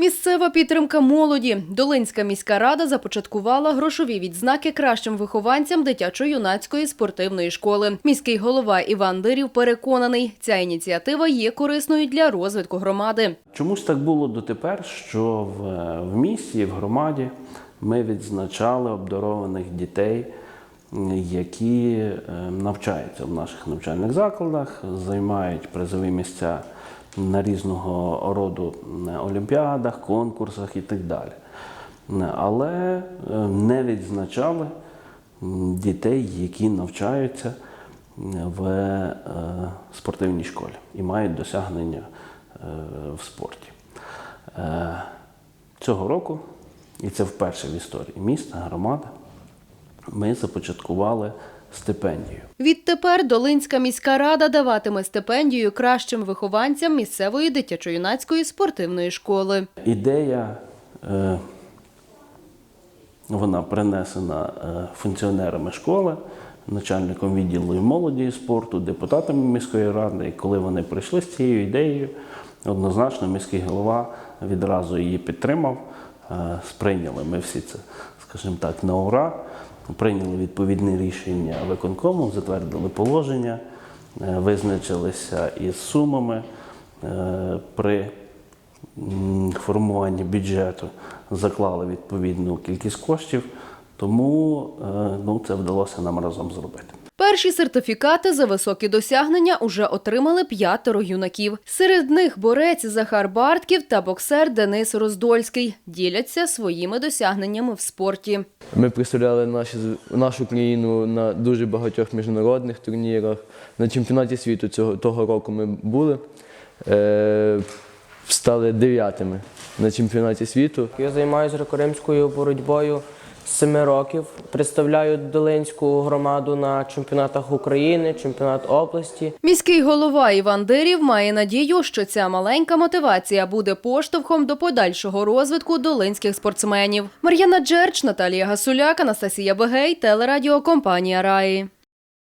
Місцева підтримка молоді. Долинська міська рада започаткувала грошові відзнаки кращим вихованцям дитячо-юнацької спортивної школи. Міський голова Іван Дирів переконаний, ця ініціатива є корисною для розвитку громади. Чомусь так було дотепер, що в, місті, в громаді ми відзначали обдарованих дітей, які е, навчаються в наших навчальних закладах, займають призові місця на різного роду олімпіадах, конкурсах і так далі. Але е, не відзначали дітей, які навчаються в е, спортивній школі і мають досягнення в спорті. Цього року, і це вперше в історії міста, громади, ми започаткували стипендію. Відтепер Долинська міська рада даватиме стипендію кращим вихованцям місцевої дитячо-юнацької спортивної школи. Ідея, е, вона принесена е, функціонерами школи, начальником відділу і молоді і спорту, депутатами міської ради. І коли вони прийшли з цією ідеєю, однозначно міський голова відразу її підтримав. Е, Сприйняли ми всі це, скажімо так, на ура. Прийняли відповідне рішення виконкому, затвердили положення, е, визначилися із сумами е, при формуванні бюджету заклали відповідну кількість коштів, тому е, ну, це вдалося нам разом зробити. Перші сертифікати за високі досягнення уже отримали п'ятеро юнаків. Серед них борець Захар Бартків та боксер Денис Роздольський діляться своїми досягненнями в спорті. Ми представляли наші, нашу країну на дуже багатьох міжнародних турнірах. На чемпіонаті світу цього того року ми були. Е, стали дев'ятими на чемпіонаті світу. Я займаюся греко-римською боротьбою 7 років. Представляю Долинську громаду на чемпіонатах України, чемпіонат області. Міський голова Іван Дирів має надію, що ця маленька мотивація буде поштовхом до подальшого розвитку долинських спортсменів. Мар'яна Джерч, Наталія Гасуляк, Анастасія Бегей, телерадіокомпанія Раї.